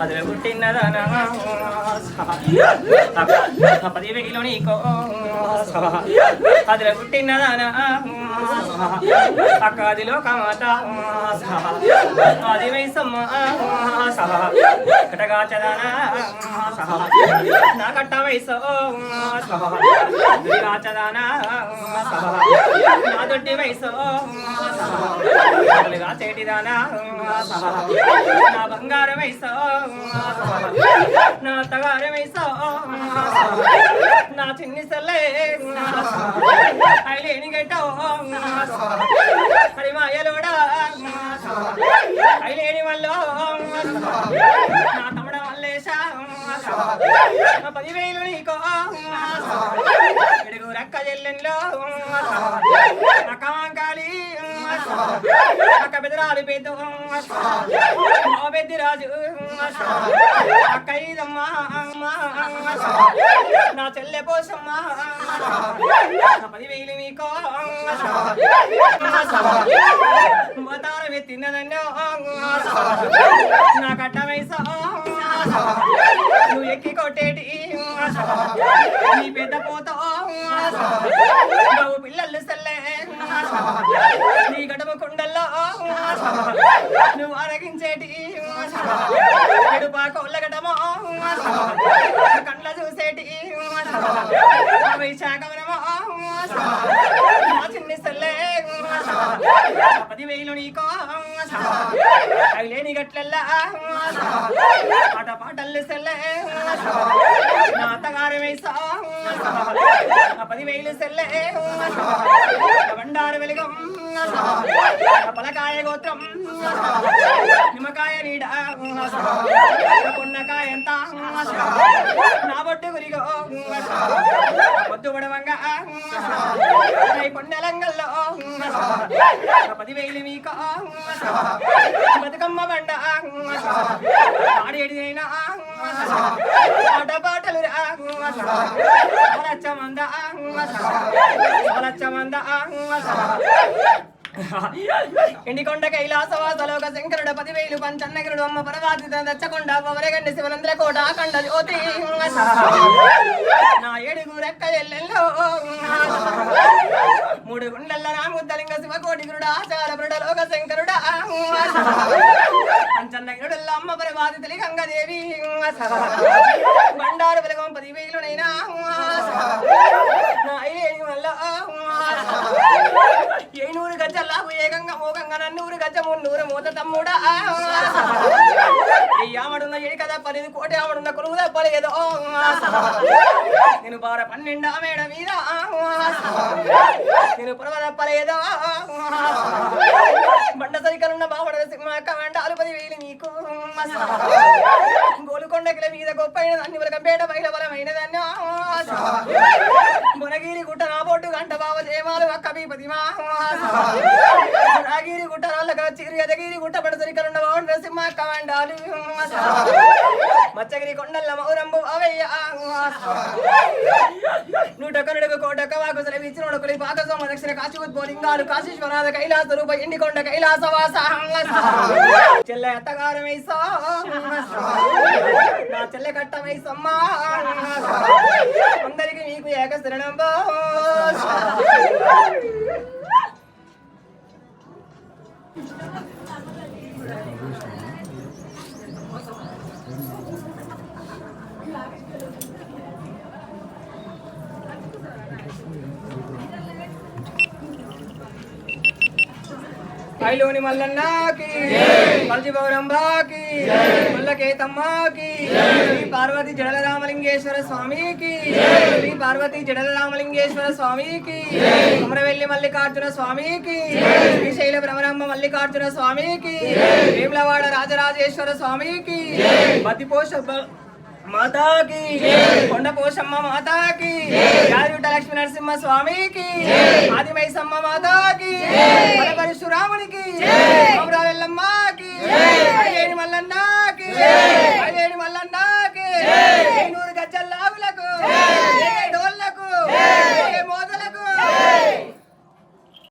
అదిలో పుట్టినదానా పదివేలు నీకో అదిలో పుట్టినదానా అక్క కమాత అది వయసమ్మ కటగాచదానా నా కట్ట వయసు నా దొడ్డి వయసు చేటిదానా నా బంగారం వయసు నా తగారం నా చిన్ని సల్లే ఐలేని గట్టో హరి మాయలోడా ఐలేని వల్లో నా తమ్ముడ నా పదివేలు నీకో ఇడుగు రక్క చెల్లెన్లో అక్క పెద్ద మా పెద్ద రాజు అక్క ఇదమ్మా నా చెల్లె పోసమ్మా పదివేలు మీకో మతారం ఎత్తినదన్నో నా కట్ట వయసు నువ్వు ఎక్కి కొట్టేటి నీ పెద్ద పోతో నువ్వు పిల్లలు సల్లే నీ గడప కుండల్లో నువ్వు అరగించేటి ఎడుపాక ఉల్లగడమో కండ్ల చూసేటి వైశాఖవనమో చిన్ని సల్లే పదివేలు నీకో లేని గట్లల్లా పాట పాటల్లు సెల్లే నా అత్తగారు వేసా పదివేలు సెల్లే బండారు వెలుగం పలకాయ గోత్రం నిమ్మకాయ నీడ పొన్నకాయ ఎంత నా బొట్టు గురిగో పొద్దు పడవంగా పొన్నెలంగల్లో పదివేలు మీకు? బతుకమ్మ బండ ఆడేడిదైనా ఆట ఎండికొండ కైలాసవాసలోక శంకరుడు పదివేలు పంచన్నగిరుడు అమ్మ పరవాతి దచ్చకొండ పవరగండి శివనంద్ర కోట కండ జ్యోతి నా ఏడుగు రెక్క ఎల్లెల్లో మూడు గుండెల్ల రాముద్దలింగ శివకోటి గురుడు ఆచార బృడలోక శంకరుడా. పంచన్నగిరుడుల్ల అమ్మ పరవాతి తల్లి గంగదేవి బండారు బలగం పదివేలునైనా. నా ఏనూరు గజ్జల్లాగు ఏకంగా మోకంగా నన్నూరు గజ్జ మున్నూరు మూత తమ్ముడా. అయ్యామడున్న ఏడు కదా పనిది కోటి ఆమడున్న కొలువు తప్పలేదో నేను బార పన్నెండా మేడ మీద. నేను పొడవ తప్పలేదో బండ సరికలున్న బావడ సింహ కమండాలు పది వేలు నీకు. గోలుకొండకిల మీద గొప్ప అన్ని వరకంపేట బయట బలమైన మునగిరి గుట్ట నా గంట బావ దేవాలు అక్క బీపతి మా నాగిరి గుట్ట రాళ్ళక చిరి ఎదగిరి గుట్ట పడ సరికలున్న బావ నరసింహ కమాండాలు మచ్చగిరి కొండల్ల మౌరంబు అవయ్య నూట కనుడకు కోట వాకు సెలవిచ్చిన ఉడకులి పాక సోమ దక్షిణ కాశీ ఉద్భోలింగాలు కాశీశ్వరాధ కైలాస రూప ఎండికొండ కైలాసవాస చెల్లె అత్తగారం వేసా నా చెల్లె అందరికి మీకు ఏక శరణం ఐలోని మల్లన్నకి మల్జి గౌరంబాకి మల్లకేతమ్మకి శ్రీ పార్వతి జడల రామలింగేశ్వర స్వామికి శ్రీ పార్వతి జడల రామలింగేశ్వర స్వామికి అమరవెల్లి మల్లికార్జున స్వామికి శ్రీశైల భ్రమరమ్మ మల్లికార్జున స్వామికి వేములవాడ రాజరాజేశ్వర స్వామికి బతిపోష మాతాకి కొండ పోషమ్మ మాతాకి లక్ష్మీ నరసింహ స్వామికి ఆదిమై సమ్మ మాతాకి పరపరశురామునికి అమరావెల్లమ్మకి అయ్యేని మల్లన్నకి అయ్యేని మల్లన్నకి